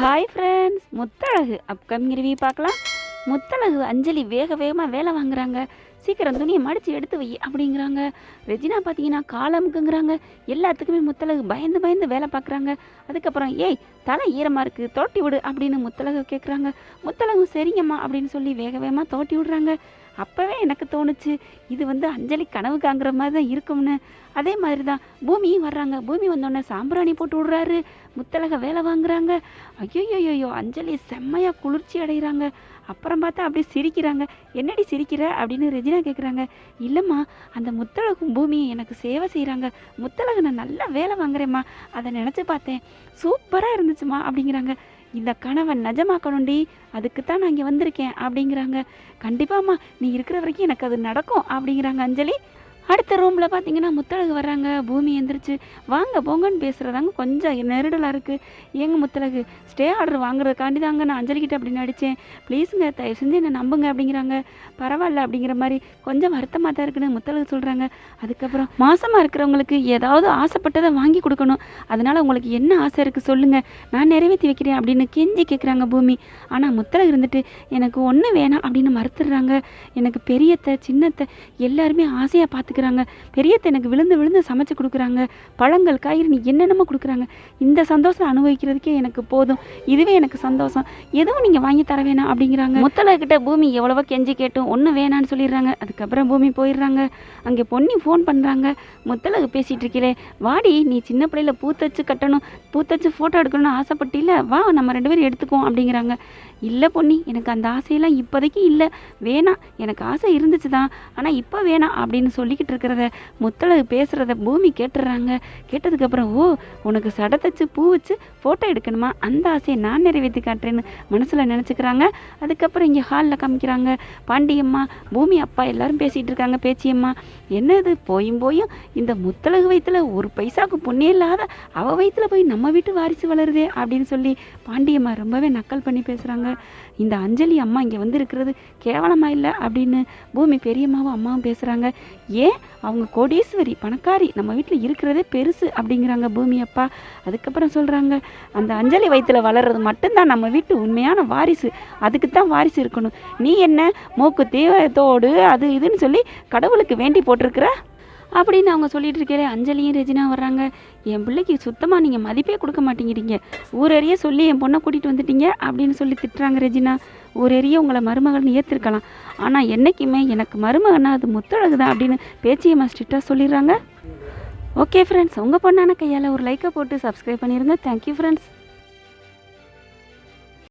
Hi friends Muthazhagu upcoming review பார்க்கலாம். முத்தழகு அஞ்சலி வேக வேகமாக வேலை வாங்குறாங்க. சீக்கிரம் துணியை மடித்து எடுத்து வை அப்படிங்கிறாங்க. ரெஜினா பார்த்தீங்கன்னா காலமுக்குங்கிறாங்க எல்லாத்துக்குமே முத்தழகு பயந்து பயந்து வேலை பார்க்குறாங்க. அதுக்கப்புறம் ஏய் தலை ஈரமாக இருக்குது தோட்டி விடு அப்படின்னு முத்தழகு கேட்குறாங்க முத்தழகு சரிங்கம்மா அப்படின்னு சொல்லி வேக வேகமாக தோட்டி விடுறாங்க. அப்போவே எனக்கு தோணுச்சு இது வந்து அஞ்சலி கனவு காங்கிற மாதிரி தான் இருக்கும்னு. அதே மாதிரி தான் பூமியும் வர்றாங்க. பூமி வந்தோடனே சாம்பிராணி போட்டு விடுறாரு. முத்தலக வேலை வாங்குறாங்க. ஐயோயோயோ அஞ்சலி செம்மையாக குளிர்ச்சி அடைகிறாங்க. அப்புறம் பார்த்தா அப்படியே சிரிக்கிறாங்க. என்னடி சிரிக்கிற? அப்படின்னு ரெஜினா கேட்குறாங்க இல்லைம்மா அந்த முத்தழகும் பூமியும் எனக்கு சேவை செய்கிறாங்க முத்தழகு நான் நல்லா வேலை வாங்குறேம்மா. அதை நினச்சி பார்த்தேன். சூப்பராக இருந்துச்சுமா அப்படிங்கிறாங்க. இந்த கணவன் நிஜமாக்கணும்டி அதுக்கு தான் நான் இங்கே வந்திருக்கேன் அப்படிங்கிறாங்க. கண்டிப்பாம்மா நீ இருக்கிற வரைக்கும் எனக்கு அது நடக்கும் அப்படிங்கிறாங்க அஞ்சலி. அடுத்த ரூமில் பார்த்தீங்கன்னா முத்தழகு வர்றாங்க. பூமி எந்திரிச்சு வாங்க போங்கன்னு பேசுகிறதாங்க கொஞ்சம் நெருடலாக இருக்குது ஏங்க முத்தழகு ஸ்டே ஆர்டர் வாங்குறதுக்காண்டி தாங்க நான் அஞ்சலிக்கிட்ட அப்படின்னு அடித்தேன் ப்ளீஸுங்க தயவு செஞ்சு என்னை நம்புங்க அப்படிங்கிறாங்க. பரவாயில்ல அப்படிங்கிற மாதிரி கொஞ்சம் வருத்தமாக தான் இருக்குன்னு முத்தழகு சொல்கிறாங்க அதுக்கப்புறம் மாசமாக இருக்கிறவங்களுக்கு ஏதாவது ஆசைப்பட்டதை வாங்கி கொடுக்கணும். அதனால் உங்களுக்கு என்ன ஆசை இருக்குது சொல்லுங்கள் நான் நிறைவேற்றி வைக்கிறேன் அப்படின்னு கெஞ்சி கேட்குறாங்க பூமி. ஆனால் முத்தழகு இருந்துட்டு எனக்கு ஒன்று வேணாம் அப்படின்னு மறுத்துடுறாங்க. எனக்கு பெரியத்தை சின்னத்தை எல்லாருமே ஆசையாக கொடுக்குறாங்க. பெரியத்தை எனக்கு விழுந்து விழுந்து சமைச்சு கொடுக்குறாங்க. பழங்கள் காய்கறி நீ என்னென்னமோ கொடுக்குறாங்க. இந்த சந்தோஷம் அனுபவிக்கிறதுக்கே எனக்கு போதும். இதுவே எனக்கு சந்தோஷம். எதுவும் நீங்கள் வாங்கி தர வேணாம் அப்படிங்கிறாங்க. முத்தழகிட்ட பூமி எவ்வளவோ கெஞ்சி கேட்டும். ஒன்றும் வேணான்னு சொல்லிடுறாங்க. அதுக்கப்புறம் பூமி போயிடுறாங்க. அங்கே பொன்னி ஃபோன் பண்ணுறாங்க முத்தலகு பேசிகிட்டு இருக்கீங்களே வாடி நீ சின்ன பிள்ளையில பூத்தச்சு கட்டணும். பூத்தச்சு ஃபோட்டோ எடுக்கணும்னு ஆசைப்பட்டில வா நம்ம ரெண்டு பேரும் எடுத்துக்குவோம் அப்படிங்கிறாங்க. இல்லை பொன்னி எனக்கு அந்த ஆசையெல்லாம் இப்போதைக்கு இல்லை. வேணாம். எனக்கு ஆசை இருந்துச்சு தான் ஆனால் இப்போ வேணாம் அப்படின்னு சொல்லிக்கிட்டு இருக்கிறத முத்தழகு பேசுகிறத பூமி கேட்டுடுறாங்க கேட்டதுக்கப்புறம் ஓ உனக்கு சடை தச்சு பூ வச்சு ஃபோட்டோ எடுக்கணுமா? அந்த ஆசையை நான் நிறைவேற்றி காட்டுறேன்னு மனசில் நினச்சிக்கிறாங்க. அதுக்கப்புறம் இங்கே ஹாலில் காமிக்கிறாங்க. பாண்டியம்மா பூமி அப்பா எல்லாரும் பேசிகிட்டு இருக்காங்க பேச்சியம்மா. என்னது? போயும் போயும் இந்த முத்தழகு வயிற்றுல ஒரு பைசாவுக்கு பொண்ணே இல்லாத அவ வயிற்றுல போய் நம்ம வீட்டு வாரிசு வளருதே அப்படின்னு சொல்லி பாண்டியம்மா ரொம்பவே நக்கல் பண்ணி பேசுகிறாங்க இந்த அஞ்சலி அம்மா இங்கே வந்து இருக்கிறது கேவலமாக இல்லை? அப்படின்னு பூமி பெரியம்மாவும் அம்மாவும் பேசுகிறாங்க ஏன் அவங்க கோடீஸ்வரி பணக்காரி நம்ம வீட்டில் இருக்கிறதே பெருசு அப்படிங்கிறாங்க பூமி அப்பா. அதுக்கப்புறம் சொல்கிறாங்க அந்த அஞ்சலி வயிற்றில் வளர்றது மட்டும்தான் நம்ம வீட்டு உண்மையான வாரிசு. அதுக்கு தான் வாரிசு இருக்கணும். நீ என்ன மூக்கு தீவத்தோடு அது இதுன்னு சொல்லி கடவுளுக்கு வேண்டி போட்டிருக்கிற? அப்படின்னு அவங்க சொல்லிட்டு இருக்கே அஞ்சலியும் ரெஜினா வர்றாங்க. என் பிள்ளைக்கு சுத்தமாக நீங்கள் மதிப்பே கொடுக்க மாட்டேங்கிறீங்க. ஊரறிய சொல்லி என் பொண்ணை கூட்டிகிட்டு வந்துட்டீங்க அப்படின்னு சொல்லி திட்டுறாங்க ரெஜினா. ஊரறிய உங்களை மருமகள்னு ஏற்றிருக்கலாம் ஆனால் என்றைக்குமே எனக்கு மருமகனா அது முத்தழகு தான் அப்படின்னு பேச்சியம்மா ஸ்ட்ரிக்டாக சொல்லிடுறாங்க. ஓகே ஃப்ரெண்ட்ஸ் உங்கள் பொண்ணான கையால் ஒரு லைக்கை போட்டு சப்ஸ்கிரைப் பண்ணிடுங்க தேங்க்யூ ஃப்ரெண்ட்ஸ்